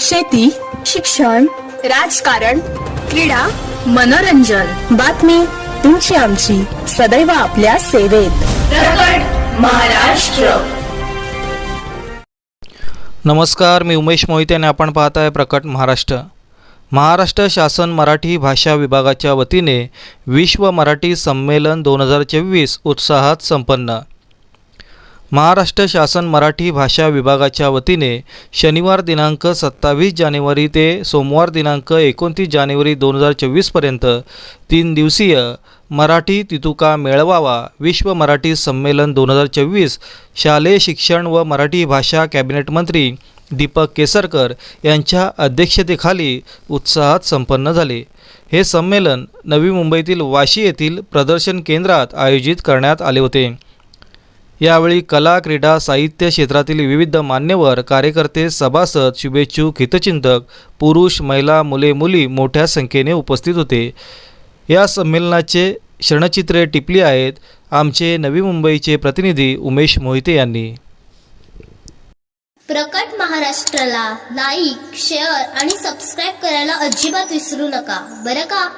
शेती शिक्षण राजकारण क्रीडा मनोरंजन. बातमी तुमची आमची. सदैव आपल्या सेवेत. महाराष्ट्र. नमस्कार मी उमेश मोहिते आणि आपण पाहत आहे प्रकट महाराष्ट्र. महाराष्ट्र शासन मराठी भाषा विभागाच्या वतीने विश्व मराठी संमेलन दोन हजार चोवीस उत्साहात संपन्न. महाराष्ट्र शासन मराठी भाषा विभागाच्या वतीने शनिवार दिनांक सत्तावीस जानेवारी ते सोमवार दिनांक एकोणतीस जानेवारी दोन हजार चोवीसपर्यंत तीन दिवसीय मराठी तितुका मेळवावा विश्व मराठी संमेलन दोन हजार चोवीस शालेय शिक्षण व मराठी भाषा कॅबिनेट मंत्री दीपक केसरकर यांच्या अध्यक्षतेखाली उत्साहात संपन्न झाले. हे संमेलन नवी मुंबईतील वाशी येथील प्रदर्शन केंद्रात आयोजित करण्यात आले होते. यावेळी कला क्रीडा साहित्य क्षेत्रातील विविध मान्यवर कार्यकर्ते सभासद शुभेच्छुक हितचिंतक पुरुष महिला मुले मुली मोठ्या संख्येने उपस्थित होते. या संमेलनाचे क्षणचित्रे टिपली आहेत. आमचे नवी मुंबईचे प्रतिनिधी उमेश मोहिते यांनी. प्रकट महाराष्ट्राला लाईक शेअर आणि सबस्क्राईब करायला अजिबात विसरू नका. बरं का?